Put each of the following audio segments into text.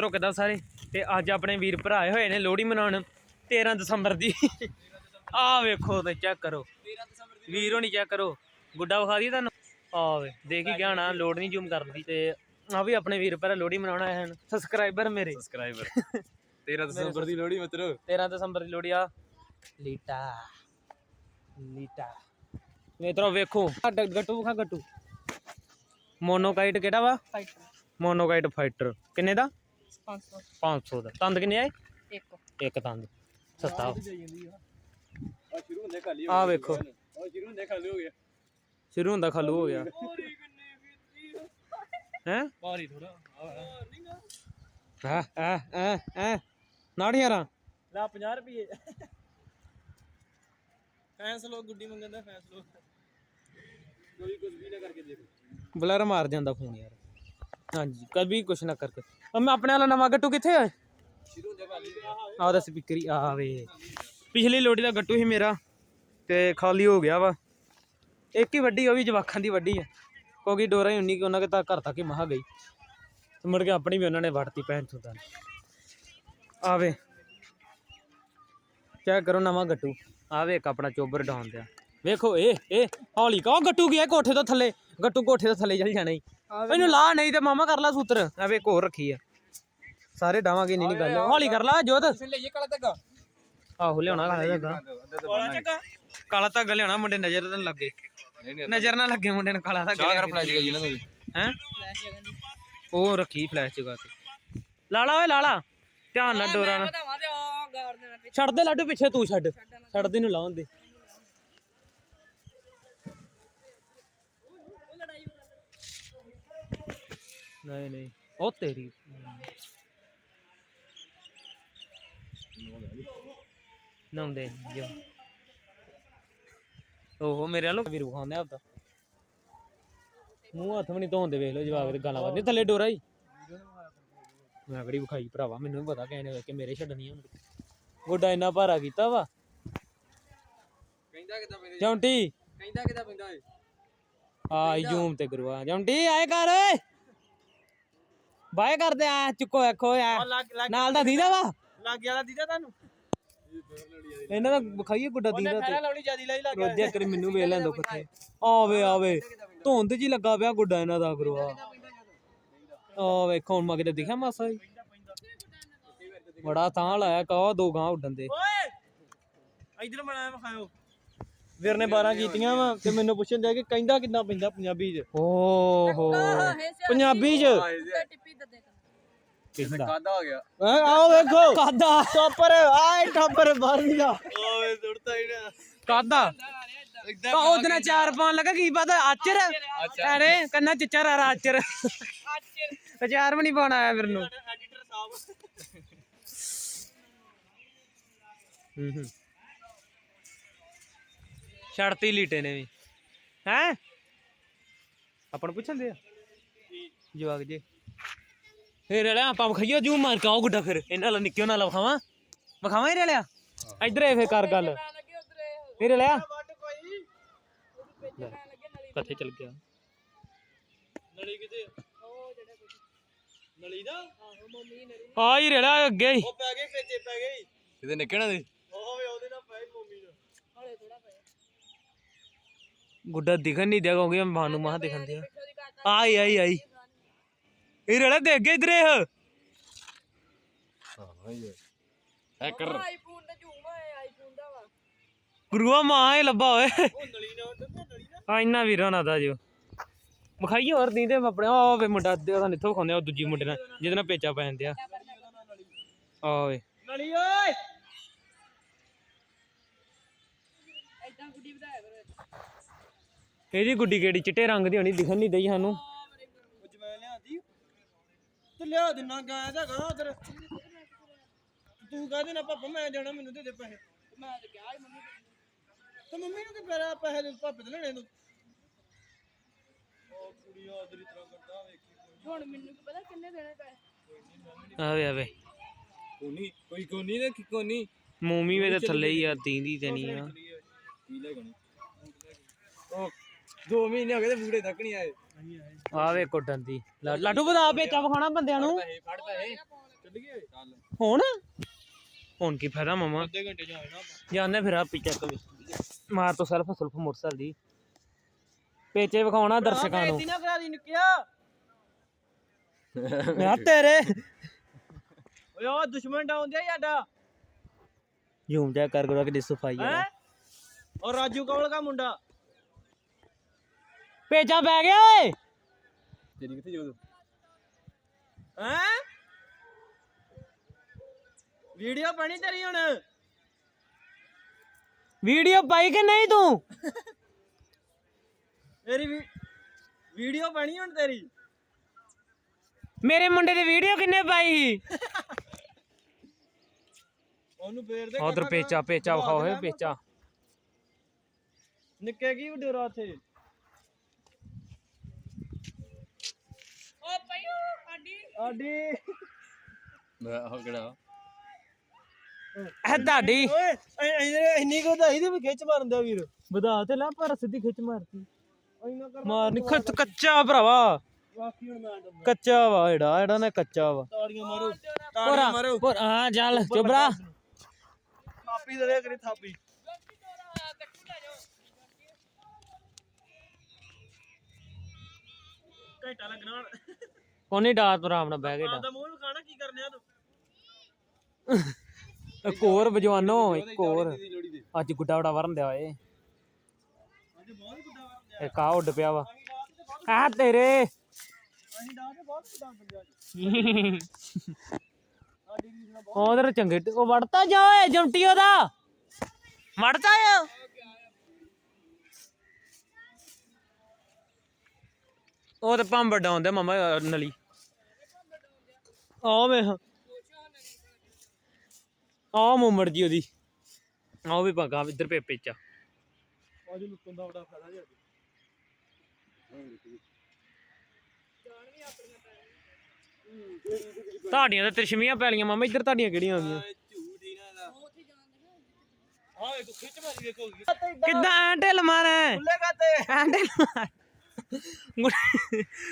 ਮਿੱਤਰੋ ਕਿਦਾਂ ਸਾਰੇ? ਤੇ ਅੱਜ ਆਪਣੇ ਵੀਰ ਭਰਾ ਆਏ ਹੋਏ ਨੇ ਲੋਹੜੀ ਮਨਾਉਣ 13 ਦਸੰਬਰ ਦੀ। ਆਹ ਵੇਖੋ ਤੇ ਚੈੱਕ ਕਰੋ। ਵੀਰ ਹੋਣੀ ਚੈੱਕ ਕਰੋ। ਗੁੱਡਾ ਵਿਖਾ ਦੀ ਤੁਹਾਨੂੰ? ਆ ਵੇ ਦੇਖ ਹੀ ਗਿਆ ਨਾ ਲੋਡ ਨਹੀਂ ਜ਼ੂਮ ਕਰਦੀ ਤੇ ਆ ਵੀ ਆਪਣੇ ਵੀਰ ਭਰਾ ਲੋਹੜੀ ਮਨਾਉਣ ਆਏ ਹਨ। ਸਬਸਕ੍ਰਾਈਬਰ ਮੇਰੇ। ਸਬਸਕ੍ਰਾਈਬਰ 13 ਦਸੰਬਰ ਦੀ ਲੋਹੜੀ ਮਿੱਤਰੋ। 13 ਦਸੰਬਰ ਦੀ ਲੋਹੜੀ ਆ। ਲੀਟਾ। ਲੀਟਾ। ਮਿੱਤਰੋ ਵੇਖੋ। ਡ- ਗੱਟੂ ਵਿਖਾ ਗੱਟੂ। ਮੋਨੋਕਾਈਟ ਕਿਹੜਾ ਵਾ? Fighter monokite fighter. ਕਿੰਨੇ ਦਾ? 500 500 ਦਾ। ਤੰਦ ਕਿੰਨੇ ਆਏ? ਇੱਕ। ਇੱਕ ਤੰਦ। ਸਸਤਾ। ਆ ਸ਼ੁਰੂ ਹੁੰਦੇ ਖਾਲੀ ਆ ਵੇਖੋ। ਆ ਸ਼ੁਰੂ ਹੁੰਦੇ ਖਾਲੀ ਹੋ ਗਿਆ ਸ਼ੁਰੂ ਹੁੰਦਾ ਖਾਲੂ ਹੋ ਗਿਆ। ਹੈ? ਭਾਰੀ ਥੋੜਾ ਆ ਆ ਆ ਆ ਨਾੜ ਯਾਰਾਂ ਲਾ 50 ਰੁਪਏ ਫੈਂਸ ਲੋ ਗੁੱਡੀ ਮੰਗਣ ਦਾ ਫੈਂਸ ਲੋ ਕੋਈ ਕੁਝ ਵੀ ਨਾ ਕਰਕੇ ਦੇਖ। ਬਲਰ ਮਾਰ ਜਾਂਦਾ ਫੋਨ ਯਾਰ। ਹਾਂਜੀ, ਕਦੀ ਕੁਛ ਨਾ ਕਰਕੇ। ਮੈਂ ਆਪਣੇ ਵਾਲਾ ਨਵਾਂ ਗੱਟੂ ਕਿੱਥੇ ਹੈ ਆਹ ਦਾ ਸਪੀਕਰ ਹੀ ਆਵੇ ਪਿਛਲੀ ਲੋੜੀ ਦਾ ਗੱਟੂ ਸੀ ਮੇਰਾ, ਤੇ ਖਾਲੀ ਹੋ ਗਿਆ ਵਾ। ਇੱਕ ਹੀ ਵੱਡੀ, ਉਹ ਵੀ ਜਵਾਖਾਂ ਦੀ ਵੱਡੀ ਆ। ਕਿਉਂਕਿ ਡੋਰਾ ਹੀ ਉਨੀ ਕਿ, ਉਹਨਾਂ ਕੇ ਤਾਂ ਘਰ ਤੱਕ ਹੀ ਮਹਾ ਗਈ। ਤੇ ਮੁੜ ਕੇ ਆਪਣੀ ਵੀ ਉਹਨਾਂ ਨੇ ਵੜਤੀ ਭੈਣ ਚੋਦਾਂ ਨੇ ਆਵੇ ਚੈੱਕ ਕਰੋ ਨਵਾਂ ਗੱਟੂ। ਆਵੇ ਇੱਕ ਆਪਣਾ ਚੋਬਰ ਡਾਉਣ ਦਿਆ। ਵੇਖੋ, ਇਹ ਇਹ ਹੌਲੀ ਕਾ ਗੱਟੂ ਗਿਆ ਕੋਠੇ ਤੋਂ ਥੱਲੇ? ਗੱਟੂ ਕੋਠੇ ਤੋਂ ਥੱਲੇ ਚੱਲ ਜਾਣਾ ਈ ਇਹਨੂੰ ਲਾ ਨਹੀਂ ਤੇ ਮਾਮਾ ਕਰ ਲਾ ਸੂਤਰ। ਐਵੇਂ ਇੱਕ ਹੋਰ ਰੱਖੀ ਆ। ਸਾਰੇ ਡਾਵਾਂਗੇ ਨਹੀਂ ਨਹੀਂ ਗੱਲ। ਹੌਲੀ ਕਰ ਲਾ ਜੋਤ। ਲਈਏ ਕਾਲਾ ਧੱਗਾ? ਆਹੋ ਲਿਆਉਣਾ ਕਾਲਾ ਧਾਗਾ। ਕਾਲਾ ਧਾਗਾ। ਲਿਆਉਣਾ ਮੁੰਡੇ ਨਜ਼ਰ ਤਾਂ ਨੀ ਲੱਗੇ। ਨਹੀਂ ਨਹੀਂ। ਨਜ਼ਰ ਨਾ ਲੱਗੇ ਮੁੰਡੇ ਨੂੰ ਕਾਲਾ ਧਾਗਾ ਚਾਹ ਕਰ ਫਲੈਸ਼ ਗਈ ਇਹਨਾਂ ਨੂੰ ਹੈ? ਉਹ ਰੱਖੀ ਫਲੈਸ਼ ਜਗਾ ਤੇ ਲਾਲਾ ਓਏ ਲਾਲਾ ਧਿਆਨ ਨਾਲ ਡੋਰਾ ਨਾ। ਆ ਛੱਡ ਦੇ ਲਾਡੂ ਪਿੱਛੇ ਤੂੰ ਛੱਡ। ਛੱਡ ਦੇ ਨੂੰ ਲਾਉਣ ਦੇ। ਨਹੀਂ ਨਹੀਂ। ਉਹ ਤੇਰੀ। ਨੰਦੇ ਜੋ ਓਹੋ ਮੇਰੇ ਵੱਲੋਂ ਵੀਰ ਵਿਖਾਉਂਦੇ ਆਪਦਾ। ਮੂੰਹ ਹੱਥ ਵੀ ਨਹੀਂ ਧੋਂਦੇ ਵੇਖ ਲਓ ਜਵਾਬ ਦੇ ਗਾਲਾਂ ਵੱਧਦੇ ਥੱਲੇ ਡੋਰਾ ਹੀ। ਮੈਂ ਕਿਹੜੀ ਵਿਖਾਈ ਭਰਾਵਾ ਮੈਨੂੰ ਵੀ ਪਤਾ ਕਿਸੇ ਨੇ ਕਿ ਮੇਰੇ ਛੱਡਣੀ ਆ ਹੁਣ। ਗੋਡਾ ਇੰਨਾ ਭਾਰਾ ਕੀਤਾ ਵਾ। ਕਹਿੰਦਾ ਕਿਦਾਂ ਪੈਂਦਾ ਜੌਂਟੀ। ਕਹਿੰਦਾ ਕਿਦਾਂ ਪੈਂਦਾ ਏ? ਆਈ ਜ਼ੂਮ ਤੇ ਗੁਰੂਆ ਜੌਂਟੀ ਆਏ ਕਰ ਓਏ ਬਾਏ ਕਰਦੇ ਆ ਚੁੱਕੋ ਵੇਖੋ ਆ ਨਾਲ ਦਾ ਦੀਦਾ ਵਾ? ਲੱਗ ਵਾਲਾ ਦੀਦਾ ਤੁਹਾਨੂੰ? ਇਹਨਾਂ ਦਾ ਵਿਖਾਈਏ ਗੁੱਡਾ ਦੀਦਾ ਤੇ। ਫੈਰਾ ਲਾਉਣੀ ਜਿਆਦੀ ਲਾਈ ਲੱਗ ਰੋਜਿਆ ਕਰੀ ਮੈਨੂੰ ਵੇਖ ਲੈਂਦੋ ਕਿੱਥੇ ਆਵੇ ਆਵੇ। ਧੁੰਦ ਜੀ ਲੱਗਾ ਪਿਆ ਗੁੱਡਾ ਇਹਨਾਂ ਦਾ ਗੁਰੂਆ ਆ। ਵੇਖੋ ਹੁਣ ਮਗਰ ਦਿਖਿਆ ਮਾਸਾ ਜੀ। ਬੜਾ ਤਾਂ ਲਾਇਆ ਕਾ ਦੋ ਗਾਂ ਉੱਡਣ ਦੇ। ਓਏ! ਇਧਰ ਬਣਾਇਆ ਵਿਖਾਓ ਵੀਰ ਨੇ 12 ਕੀਤੀਆਂ ਵਾ ਤੇ ਮੈਨੂੰ ਪੁੱਛਣ ਦਿਆ ਕਿ ਕਹਿੰਦਾ ਕਿੰਨਾ ਪੈਂਦਾ ਪੰਜਾਬੀ ਚ? ਓਹੋ। ਪੰਜਾਬੀ ਚ? ਕਿੰਦਾ? ਹੋ ਗਿਆ? ਆਓ ਵੇਖੋ। ਕਾਦਾ? ਟੋਪਰ ਆਏ ਟੋਪਰ ਬਾਰਵੀਂ ਦਾ। ਓਏ ਦੁੜਤਾ ਹੀ ਨਾ। ਕਾਦਾ? ਕਾ ਉਹਦਨਾ ਚਾਰ ਪਾਉਣ ਲੱਗਾ ਕੀ ਪਤਾ? ਆਚਰ? ਅਰੇ ਕੰਨਾ ਆਚਰ। ਚਾਰ ਵੀ ਨਹੀਂ ਪਾਉਣ ਆਇਆ ਫਿਰ ਨੂੰ। ਐਡੀਟਰ ਸਾਹਿਬ। ਹੂੰ ਹੂੰ। ਛੜਤੀ ਲੀਟੇ ਨੇ ਵੀ। ਹੈ? ਆਪਾਂ ਨੂੰ ਪੁੱਛਣ ਦੇ ਆ? ਜਵਾਗ ਜੇ। ਫੇਰ ਰਲਿਆ ਆਪਾਂ ਵਿਖਾਈਓ ਜੂ ਮਾਰ ਕੇ ਆਓ ਗੁੱਡਾ ਫਿਰ। ਇਹਨਾਂ ਨਾਲ ਨਿੱਕਿਓ ਨਾਲ ਵਿਖਾਵਾਂ? ਵਿਖਾਵਾਂ ਹੀ ਰਲਿਆ? ਇੱਧਰ ਇਹ ਫੇਰ ਕਰ ਗੱਲ। ਫੇਰ ਰਲਿਆ? ਕਿੱਥੇ ਚਲ ਗਿਆ? ਨਲੀ ਕਿਤੇ? ਨਲੀ ਦਾ? ਆਹੋ ਮੰਮੀ ਨਲੀ ਆ ਹੀ ਰਲਿਆ ਅੱਗੇ ਹੀ। ਉਹ ਪੈ ਗਏ ਖੇਚੇ ਪੈ ਗਏ। ਕਿਤੇ ਨਿਕਲਣਾ ਦੇ ਓਏ ਉਹਦੇ ਨਾਲ ਪੈ ਮੰਮੀ ਨਾਲ ਹੌਲੇ ਥੋੜਾ ਪਿਆ ਗੁੱਡਾ ਦਿਖਣ ਨਹੀਂ ਦਿਆ ਕਿਉਂਕਿ ਮਾਂ ਨੂੰ ਮਾਂ ਦਿਖਣ ਦਿਆ ਪਿੱਛੋਂ ਦੀ ਕਾਟਾ ਆਈ ਆਈ ਆਈ। ਇਹ ਰਲਿਆ ਦੇ ਅੱਗੇ ਇਧਰ ਇਹ। ਹਾਂ ਇਹ ਹੈਕਰ ਆਈਫੋਨ ਦਾ ਝੂਮ ਹੈ ਆਈਫੋਨ ਦਾ ਵਾ। ਗੁਰੂਆ ਮਾਂ ਹੀ ਲੱਭਾ ਓਏ। ਆ ਇੰਨਾ ਵੀਰਾਂ ਨਾ ਦਾ ਜੋ। ਵਿਖਾਈਏ ਹੋਰ ਨਹੀਂ ਤੇ ਆਪਣੇ ਆ ਵੇ ਮੁੰਡਾ ਅੱਧੇ ਉਹਦਾ ਨਿੱਥੋਂ ਖਾਉਂਦੇ ਆ ਦੂਜੀ ਮੁੰਡੇ ਨਾਲ ਜਿਹਦੇ ਨਾਲ ਪੇਚਾ ਪੈ ਜਾਂਦੇ ਆ। ਆ ਵੇ ਨਲੀ ਓਏ ਐਦਾਂ ਗੁੱਡੀ ਵਧਾਇਆ ਕਰੋ ਇਹਦੀ ਗੁੱਡੀ ਕਿਹੜੀ? ਚਿੱਟੇ ਰੰਗ ਦੀ ਹੋਣੀ ਦਿਖਣ ਨਹੀਂ ਦਈ ਸਾਨੂੰ। ਉਹ ਜਮੈਨ ਲਿਆਂਦੀ। ਤੇ ਲਿਆ ਦਿਨਾ ਗਾਇਆ ਦਾ ਗਾ ਉਧਰ। ਤੂੰ ਕਹਦੇ ਨਾ ਪਾਪਾ ਮੈਂ ਜਾਣਾ ਮੈਨੂੰ ਦੇ ਦੇ ਪੈਸੇ। ਮੈਂ ਤਾਂ ਕਿਹਾ ਸੀ ਮੰਮੀ ਤੇ ਮੰਮੀ ਨੂੰ ਕਿ ਪੈਰਾ ਪੈਸੇ ਦੇ ਪਾਪੇ ਤੇ ਲੈਣੇ ਤੂੰ ਉਹ ਕੁੜੀ ਆਦਰੀ ਤਰ੍ਹਾਂ ਕਰਦਾ ਵੇਖੀ ਹੁਣ ਮੈਨੂੰ ਕੀ ਪਤਾ ਕਿੰਨੇ ਦੇਣੇ ਪਏ ਆ ਵੇ ਆ ਵੇ ਕੋਨੀ ਕੋਈ ਕੋਨੀ ਨਾ ਕਿ ਕੋਨੀ? ਮੂਮੀ ਵੇ ਤੇ ਥੱਲੇ ਹੀ ਆ ਦੀਂਦੀ ਤੇ ਨਹੀਂ ਆ। ਕੀ ਲੈ ਗਣੀ ਉਹ 2 ਮਹੀਨੇ ਹੋ ਗਏ ਤੇ ਬੂੜੇ ਤੱਕ ਨਹੀਂ ਆਏ। ਆ ਵੇ ਕੁੱਟਣ ਦੀ ਲਾ- ਲਾਡੂ ਬਦਾ ਪੇਚਾ ਵਿਖਾਣਾ ਬੰਦਿਆਂ ਨੂੰ। ਪੈਸੇ ਫੜ ਪੈਸੇ ਚੱਲੀਏ ਹੁਣ? ਹੁਣ ਕੀ ਫਾਇਦਾ ਮਾਮਾ? ਅੱਧੇ ਘੰਟੇ ਚ ਆ ਜਾਣਾ ਆਪਾਂ। ਜਾਂਦੇ ਫਿਰ ਆ ਪਿੱਛੇ ਕਵੀ ਮਾਰ ਤੋਂ ਸੈਲਫ ਸੁਲਫ ਮੋਟਰਸਾਈਕਲ ਦੀ। ਪੇਚੇ ਵਿਖਾਉਣਾ ਦਰਸ਼ਕਾਂ ਨੂੰ। ਬੇਇੱਜ਼ਤੀ ਨਾ ਕਰਾ ਦੀ ਨਿੱਕਿਆ। ਮੈਂ ਤੇਰੇ। ਓਏ ਉਹ ਦੁਸ਼ਮਣ ਡਾਉਂਦੇ ਆ ਸਾਡਾ। ਜ਼ੂਮ ਜਾ ਕਰ ਗੁਰਾ ਕਿ ਸਫ਼ਾਈ ਹੈ? ਔਰ ਰਾਜੂ ਕੌਲ ਦਾ ਮੁੰਡਾ। ਪੇਚਾ ਪੈ ਗਿਆ ਓਏ। ਤੇਰੀ ਕਿੱਥੇ ਜੋ ਹੈ? ਵੀਡੀਓ ਬਣੀ ਤੇਰੀ ਹੁਣ। ਵੀਡੀਓ ਪਾਈ ਕਿ ਨਹੀਂ ਤੂੰ? ਵੀ- ਵੀਡੀਓ ਬਣੀ ਹੁਣ ਤੇਰੀ। ਮੇਰੇ ਮੁੰਡੇ ਦੀ ਵੀਡੀਓ ਕਿੰਨੇ ਪਾਈ ਸੀ? ਉਹਨੂੰ ਫੇਰ ਦੇ ਉਧਰ ਪੇਚਾ ਪੇਚਾ ਵਿਖਾਓ ਹੋਏ ਪੇਚਾ। ਨਿੱਕੇ ਕੀ ਡੋਰਾ ਉੱਥੇ ਓ ਪਈਓ ਸਾਡੀ ਆਡੀ ਮੈਂ ਉਹ ਕਿਹੜਾ? ਇਹ ਤੁਹਾਡੀ। ਓਏ ਐ- ਐ- ਇੰਨੀ ਕੋ ਤੇ ਵੀ ਖਿੱਚ ਮਾਰਦਾ ਵੀਰ। ਵਧਾ ਤੇ ਲੈ ਪਰ ਸਿੱਧੀ ਖਿੱਚ ਮਾਰਤੀ। ਇੰਨਾ ਕਰ ਮਾਰਨੀ। ਖੱਚ ਕੱਚਾ ਭਰਾਵਾ। ਬਾਕੀ ਹੁਣ ਮੈਂ ਡੱਬਾ ਕੱਚਾ ਵਾ ਜਿਹੜਾ ਜਿਹੜਾ ਨੇ ਕੱਚਾ ਵਾ। ਤਾੜੀਆਂ ਮਾਰੋ ਪੂਰਾ ਤਾੜੀਆਂ ਮਾਰੋ। ਪੂਰਾ ਹਾਂ ਚੱਲ ਚੁਬਰਾ ਥਾਪੀ ਦੇ ਦੇ ਕਰੀ ਥਾਪੀ। ਘੰਟਾ ਲੱਗਣਾ ਹੁਣ। ਕੋਨੀ ਡਾਤ ਆਰਾਮ ਨਾਲ ਬਹਿ ਕੇ ਡਾ ਆਪਦਾ ਮੂੰਹ ਕੀ ਤੂੰ? ਇੱਕ ਹੋਰ ਬਜਵਾਨੋ ਇੱਕ ਹੋਰ। ਦੀ ਦੇ। ਅੱਜ ਗੁੱਡਾ ਵੜਾ ਵਰਨ ਦਿਆ ਏ। ਅੱਜ ਬਹੁਤ ਗੁੱਡਾ ਵਰਦੇ ਇੱਕ ਆ ਉੱਡ ਪਿਆ ਵਾ। ਆ ਤੇਰੇ। ਅਸੀਂ ਰਾਤ ਤੇ ਬਹੁਤ ਗੁੱਡਾ ਬੰਦਿਆ ਜੀ ਸਾਡੀ ਰੀਸ ਨਾਲ ਬਹੁਤ ਉਧਰ ਚੰਗੇ ਉਹ ਵੜਤਾ ਜਾ ਓਏ ਜਮਟੀ ਉਹਦਾ। ਵੜਤਾ ਆ। ਉਹ ਤੇ ਪੰਬ ਡਾਉਂਦੇ ਮਮਾ ਨਲੀ। ਆ ਵੇ ਆ ਮੁੰਮੜ ਜੀ ਉਹਦੀ। ਆ ਉਹ ਵੀ ਪੱਗਾ ਇੱਧਰ ਪੇਪੇ ਚ ਅੱਜ ਲੁੱਟਣ ਦਾ ਬੜਾ ਫਾਇਦਾ ਜੀ ਤੁਹਾਡੀਆਂ ਤਾਂ ਤ੍ਰਿਸ਼ਮੀਆਂ ਪੈਲੀਆਂ ਮਾਮਾ ਇੱਧਰ ਤੁਹਾਡੀਆਂ ਕਿਹੜੀਆਂ ਮਾਰੀ ਦੇਖੋ ਕਿੱਦਾਂ ਐ ਢਿੱਲ ਮਾਰੇ? ਐ ਢਿੱਲ ਮਾਰ।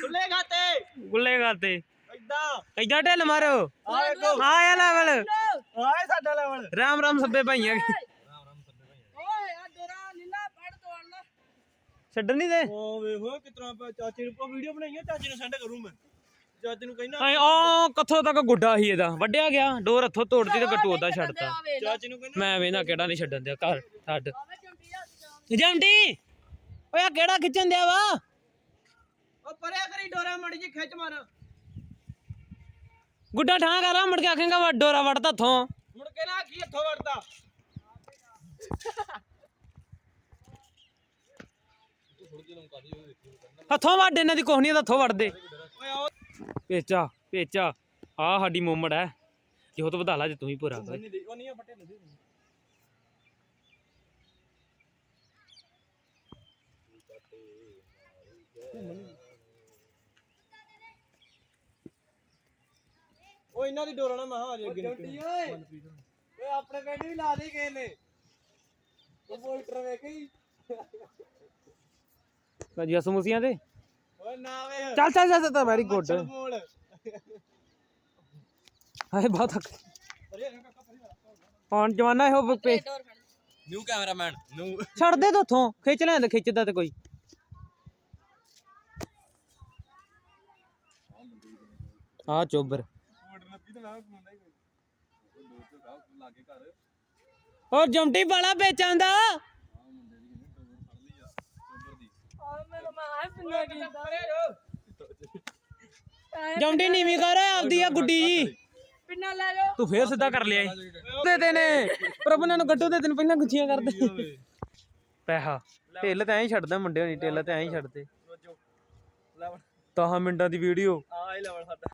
ਖੁੱਲੇ ਗਾਤੇ ਗੁੱਲੇ ਗਾਤੇ ਇਦਾਂ ਇੱਦਾਂ ਢਿੱਲ ਮਾਰੋ। ਆ ਆਇਆ ਲੈਵਲ ਆਏ ਸਾਡਾ ਲੈਵਲ ਰਾਮ ਰਾਮ ਸੱਬੇ ਭਾਈਆਂ। ਓਏ। ਆ ਡੋਰਾ ਲੀਲਾ ਫੜ ਤੋੜ ਲੈ। ਛੱਡਣ ਨਹੀਂ ਦੇ? ਉਹ ਵੇਖੋ ਕਿਤਨਾ ਆਪਾਂ ਚਾਚੇ ਨੂੰ ਆਪਾਂ ਵੀਡੀਓ ਬਣਾਈਆਂ ਚਾਚੇ ਨੂੰ ਸੈਂਡ ਕਰੂੰ ਮੈਂ। ਚਾਚੇ ਨੂੰ ਕਹਿਣਾ ਐ ਆ ਕਿੱਥੋਂ ਤੱਕ ਗੁੱਡਾ ਸੀ ਇਹਦਾ। ਵੱਡਿਆ ਗਿਆ ਡੋਰ ਹੱਥੋਂ ਤੋੜਦੀ ਤੇ ਗੱਟੂ ਉਹਦਾ ਛੱਡਤਾ। ਆ ਚਾਚੇ ਨੂੰ ਕਹਿਣਾ ਮੈਂ ਵੇਨਾ ਕਿਹੜਾ ਨਹੀਂ ਛੱਡਣ ਦਿਆ ਘਰ ਛੱਡ। ਆ ਜੰਟੀ! ਓਏ ਆਹ ਕਿਹੜਾ ਖਿੱਚਣ ਦਿਆ ਵਾ? ਉਹ ਪਰਿਆ ਕਰੀ ਡੋਰਾ ਮੜੀ ਜੀ ਖਿੱਚ ਮਾਰ। ਗੁੱਡਾ ਠਾਂ ਕਰ ਮੁੜ ਕੇ ਆਖੇਗਾ ਵਾ ਡੋਰਾ ਵੜਦਾ ਥੋਂ ਮੁੜ ਕੇ ਨਾ ਕੀ ਹੱਥੋਂ ਵੜਦਾ ਹੱਥੋਂ ਵੱਢ ਇਹਨਾਂ ਦੀ ਕੁਛ ਨਹੀਂ ਹੱਥੋਂ ਆਓ। ਪੇਚਾ ਪੇਚਾ ਆ ਸਾਡੀ ਮੋਮੜ ਹੈ। ਜਿਹੋ ਤੋਂ ਵਧਾ ਲਾ ਜੇ ਤੂੰ ਹੀ ਪੂਰਾ ਕਰ ਨਹੀਂ ਉਹ ਇਹਨਾਂ ਦੀ ਡੋਰਾ ਨਾ ਮਹਾ ਆ ਜੇ ਅੱਗੇ ਨਿਕਲ ਓਏ। ਓਏ ਆਪਣੇ ਪਿੰਡ ਵੀ ਲਾ ਦੇ ਕਿਸੇ ਨੇ। ਉਹ ਪੋਸਟਰ ਵੇਖੀ ਕੰਜੀਆਂ ਸਮੂਸੀਆਂ ਤੇ ਓਏ ਨਾ ਵੇ। ਚੱਲ ਚੱਲ ਚੱਲ ਤਾਂ ਵੈਰੀ ਗੁੱਡ ਬੋਲ ਹਾਏ ਹੁਣ ਜਵਾਨਾ ਇਹੋ ਪੇ। ਨਿਊ ਕੈਮਰਾਮੈਨ ਨਿਊ ਛੱਡ ਦੇ ਤੂੰ ਉੱਥੋਂ। ਖਿੱਚ ਲੈਂਦੇ ਖਿੱਚਦਾ ਤੇ ਕੋਈ। ਆ ਚੋਬਰ। ਹੋਰ ਜਮਟੀ ਵਾਲਾ ਵੇਚਾਂਦਾ ਆ ਮੇਰਾ ਮਾਂ ਪਿੰਨਾ ਕੀਤਾ ਜਮਟੀ ਨੀਵੀਂ ਕਰ ਆਪਦੀ ਆ ਗੁੱਡੀ ਜੀ। ਪਿੰਨਾ ਲੈ ਜਾਓ। ਤੂੰ ਫੇਰ ਸਿੱਧਾ ਕਰ ਲਿਆ ਈ। ਦੇ ਦੇ ਨੇ। ਪ੍ਰਭੂ ਨੇ ਨੂੰ ਗੱਟੂ ਦੇ ਤੈਨੂੰ ਪਹਿਲਾਂ ਗੁੱਛੀਆਂ ਕਰਦੇ। ਪੈਸਾ। ਢਿੱਲ ਤੇ ਐਂ ਹੀ ਛੱਡਦਾ ਮੁੰਡੇ ਹੋਣੀ ਢਿੱਲ ਤੇ ਐਂ ਹੀ ਛੱਡਦੇ। ਲੈਵਲ 10 ਮਿੰਟਾਂ ਦੀ ਵੀਡੀਓ। ਆ ਇਹ ਲੈਵਲ ਸਾਡਾ।